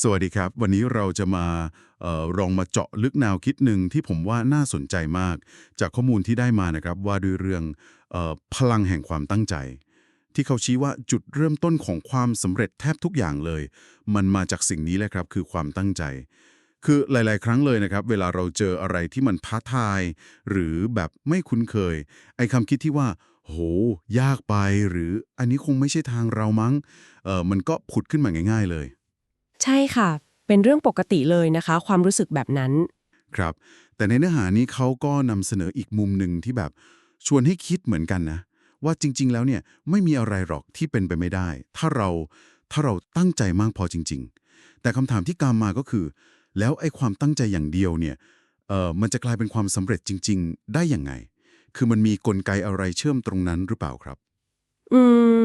สวัสดีครับ วันนี้เราจะมาออลองมาเจาะลึกแนวคิดหนึ่งที่ผมว่าน่าสนใจมาก จากข้อมูลที่ได้มานะครับว่าด้วยเรื่องออพลังแห่งความตั้งใจ ที่เขาชี้ว่าจุดเริ่มต้นของความสำเร็จแทบทุกอย่างเลย มันมาจากสิ่งนี้แหละครับ คือความตั้งใจ คือหลาย ๆ ครั้งเลยนะครับ เวลาเราเจออะไรที่มันท้าทาย หรือแบบไม่คุ้นเคย ไอ้คำคิดที่ว่าโห ยากไปหรืออันนี้คงไม่ใช่ทางเรามั้งเออมันก็ผุดขึ้นมาง่าย ๆ เลย ใช่ค่ะ เป็นเรื่องปกติเลยนะคะ ความรู้สึกแบบนั้น ครับ แต่ในเนื้อหานี้เขาก็นำเสนออีกมุมหนึ่งที่แบบชวนให้คิดเหมือนกันนะ ว่าจริง ๆ แล้วเนี่ยไม่มีอะไรหรอกที่เป็นไปไม่ได้ ถ้าเราถ้าเราตั้งใจมากพอจริง ๆ แต่คำถามที่กามมาก็คือ แล้วไอ้ความตั้งใจอย่างเดียวเนี่ยเออมันจะกลายเป็นความสำเร็จจริง ๆ ได้ยังไง คือมันมีกลไกอะไรเชื่อมตรงนั้นหรือเปล่าครับ อื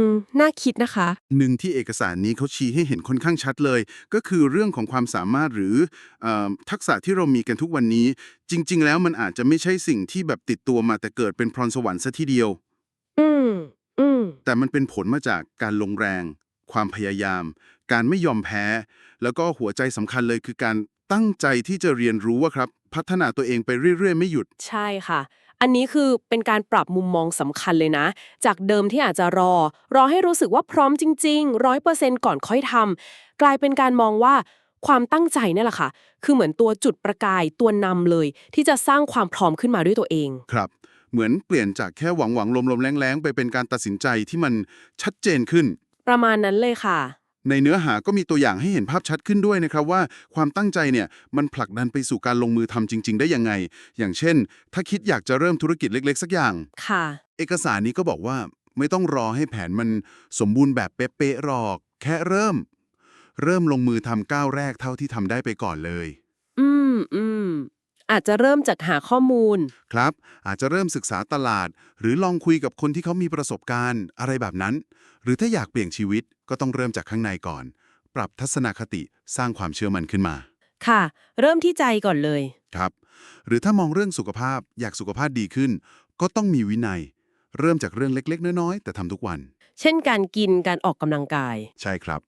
ม น่าคิดนะคะ หนึ่งที่เอกสารนี้เขาชี้ให้เห็นค่อนข้างชัดเลย ก็คือเรื่องของความสามารถหรือเออทักษะที่เรามีกันทุกวันนี้ จริง ๆ แล้วมันอาจจะไม่ใช่สิ่งที่แบบติดตัวมาแต่เกิดเป็นพรสวรรค์ซะทีเดียว อืม อืม แต่มันเป็นผลมาจากการลงแรง ความพยายาม การไม่ยอมแพ้ แล้วก็หัวใจสำคัญเลยคือการตั้งใจที่จะเรียนรู้ว่าครับ พัฒนาตัวเองไปเรื่อย ๆ ไม่หยุด ใช่ค่ะ อันนี้คือเป็นการปรับมุมมองสำคัญเลยนะ จากเดิมที่อาจจะรอ รอให้รู้สึกว่าพร้อมจริงๆร้อยเปอร์เซ็นต์ก่อนค่อยทำกลายเป็นการมองว่าความตั้งใจนี่แหละค่ะ คือเหมือนตัวจุดประกายตัวนำเลย ที่จะสร้างความพร้อมขึ้นมาด้วยตัวเอง ครับ เหมือนเปลี่ยนจากแค่หวังหวังลมลมๆแรงแรงๆไปเป็นการตัดสินใจที่มันชัดเจนขึ้น ประมาณนั้นเลยค่ะ ในเนื้อหาก็มีตัวอย่างให้เห็นภาพชัดขึ้นด้วยนะครับว่าความตั้งใจเนี่ยมันผลักดันไปสู่การลงมือทำจริง ๆ ได้ยังไง อย่างเช่น ถ้าคิดอยากจะเริ่มธุรกิจเล็ก ๆ สักอย่าง ค่ะ เอกสารนี้ก็บอกว่าไม่ต้องรอให้แผนมันสมบูรณ์แบบเป๊ะๆหรอก แค่เริ่ม เริ่มลงมือทำก้าวแรกเท่าที่ทำได้ไปก่อนเลย อืมอืมอาจจะเริ่มจากหาข้อมูล ครับ อาจจะเริ่มศึกษาตลาด หรือลองคุยกับคนที่เขามีประสบการณ์อะไรแบบนั้นห รือถ้าอยากเปลี่ยนชีวิตก็ต้องเริ่มจากข้างในก่อน ปรับทัศนคติสร้างความเชื่อมั่นขึ้นมา ค่ะ เริ่มที่ใจก่อนเลย ครับ หรือถ้ามองเรื่องสุขภาพอยากสุขภาพดีขึ้น ก็ต้องมีวินัย เริ่มจากเรื่องเล็กๆ น้อยๆ แต่ทำทุกวัน เช่นการกินการออกกำลังกาย ใช่ครับ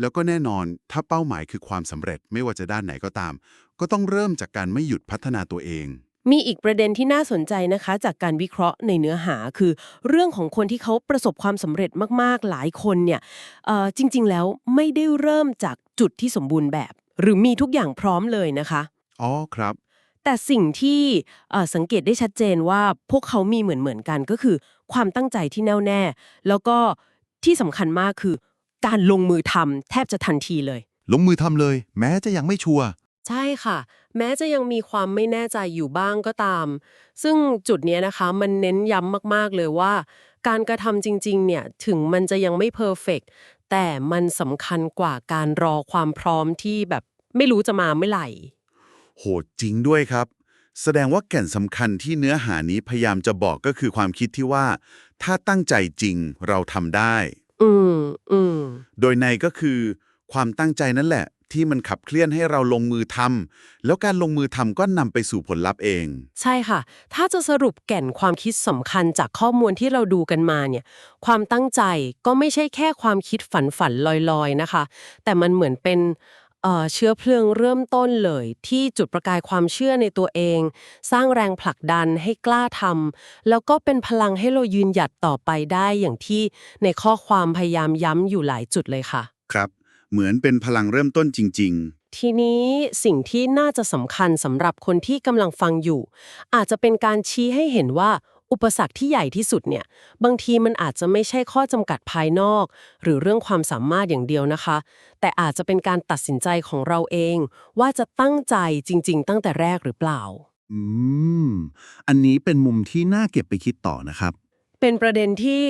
แล้วก็แน่นอนถ้าเป้าหมายคือความสำเร็จไม่ว่าจะด้านไหนก็ตาม ก็ต้องเริ่มจากการไม่หยุดพัฒนาตัวเอง มีอีกประเด็นที่น่าสนใจนะคะ จากการวิเคราะห์ในเนื้อหาคือ เรื่องของคนที่เขาประสบความสำเร็จมากๆ หลายคนเนี่ยเอ่อจริง ๆ แล้วไม่ได้เริ่มจากจุดที่สมบูรณ์แบบ หรือมีทุกอย่างพร้อมเลยนะคะอ๋อครับ แต่สิ่งที่เอ่อสังเกตได้ชัดเจนว่าพวกเขามีเหมือนเหมือนๆกันก็คือ ความตั้งใจที่แน่วแน่ แล้วก็ที่สำคัญมากคือ การลงมือทำแทบจะทันทีเลย ลงมือทำเลย แม้จะยังไม่ชัวร์ ใช่ค่ะ แม้จะยังมีความไม่แน่ใจอยู่บ้างก็ตาม ซึ่งจุดเนี้ยนะคะมันเน้นย้ำมากๆเลยว่า การกระทำจริงๆ เนี่ยถึงมันจะยังไม่เพอร์เฟกแต่มันสำคัญกว่าการรอความพร้อมที่แบบไม่รู้จะมาเมื่อไหร่ โหจริงด้วยครับ แสดงว่าแก่นสำคัญที่เนื้อหานี้พยายามจะบอกก็คือความคิดที่ว่า ถ้าตั้งใจจริงเราทำได้ อืมอืม โดยในก็คือความตั้งใจนั่นแหละ ที่มันขับเคลื่อนให้เราลงมือทำแล้วการลงมือทำก็นำไปสู่ผลลัพธ์เอง ใช่ค่ะ ถ้าจะสรุปแก่นความคิดสำคัญจากข้อมูลที่เราดูกันมาเนี่ย ความตั้งใจก็ไม่ใช่แค่ความคิดฝันฝันๆลอยๆนะคะ แต่มันเหมือนเป็นเอ่อเชื้อเพลิงเริ่มต้นเลย ที่จุดประกายความเชื่อในตัวเอง สร้างแรงผลักดันให้กล้าทำแล้วก็เป็นพลังให้เรายืนหยัดต่อไปได้อย่างที่ในข้อความพยายามย้ำอยู่หลายจุดเลยค่ะ ครับ เหมือนเป็นพลังเริ่มต้นจริงทีนี้สิ่งที่น่าจะสำคัญสำหรับคนที่กำลังฟังอยู่ อาจจะเป็นการชี้ให้เห็นว่าอุปสรรคที่ใหญ่ที่สุดเนี่ย บางทีมันอาจจะไม่ใช่ข้อจำกัดภายนอก หรือเรื่องความสามารถอย่างเดียวนะคะ แต่อาจจะเป็นการตัดสินใจของเราเอง ว่าจะตั้งใจจริง ๆ ตั้งแต่แรกหรือเปล่า อืม อันนี้เป็นมุมที่น่าเก็บไปคิดต่อนะครับ เป็นประเด็นที่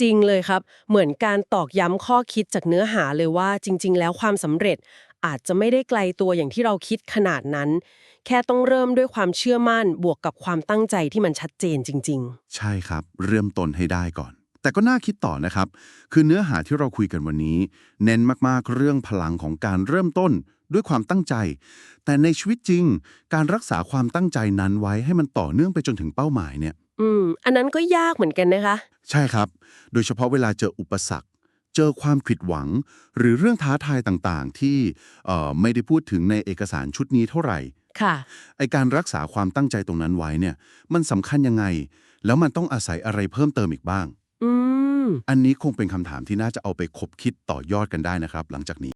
จริงเลยครับ เหมือนการตอกย้ำข้อคิดจากเนื้อหาเลยว่าจริง ๆ แล้วความสำเร็จอาจจะไม่ได้ไกลตัวอย่างที่เราคิดขนาดนั้น แค่ต้องเริ่มด้วยความเชื่อมั่นบวกกับความตั้งใจที่มันชัดเจนจริง ใช่ครับ เริ่มต้นให้ได้ก่อน แต่ก็น่าคิดต่อนะครับ คือเนื้อหาที่เราคุยกันวันนี้ เน้นมากๆเรื่องพลังของการเริ่มต้นด้วยความตั้งใจ แต่ในชีวิตจริง การรักษาความตั้งใจนั้นไว้ให้มันต่อเนื่องไปจนถึงเป้าหมายเนี่ย อืม อันนั้นก็ยากเหมือนกันนะคะ ใช่ครับ โดยเฉพาะเวลาเจออุปสรรคเเจอความผิดหวัง หรือเรื่องท้าทายต่างๆ ที่เอ่อไม่ได้พูดถึงในเอกสารชุดนี้เท่าไหร่ ค่ะ ไอการรักษาความตั้งใจตรงนั้นไว้เนี่ย มันสำคัญยังไง แล้วมันต้องอาศัยอะไรเพิ่มเติมอีกบ้าง อืม อันนี้คงเป็นคำถามที่น่าจะเอาไปคบคิดต่อยอดกันได้นะครับ หลังจากนี้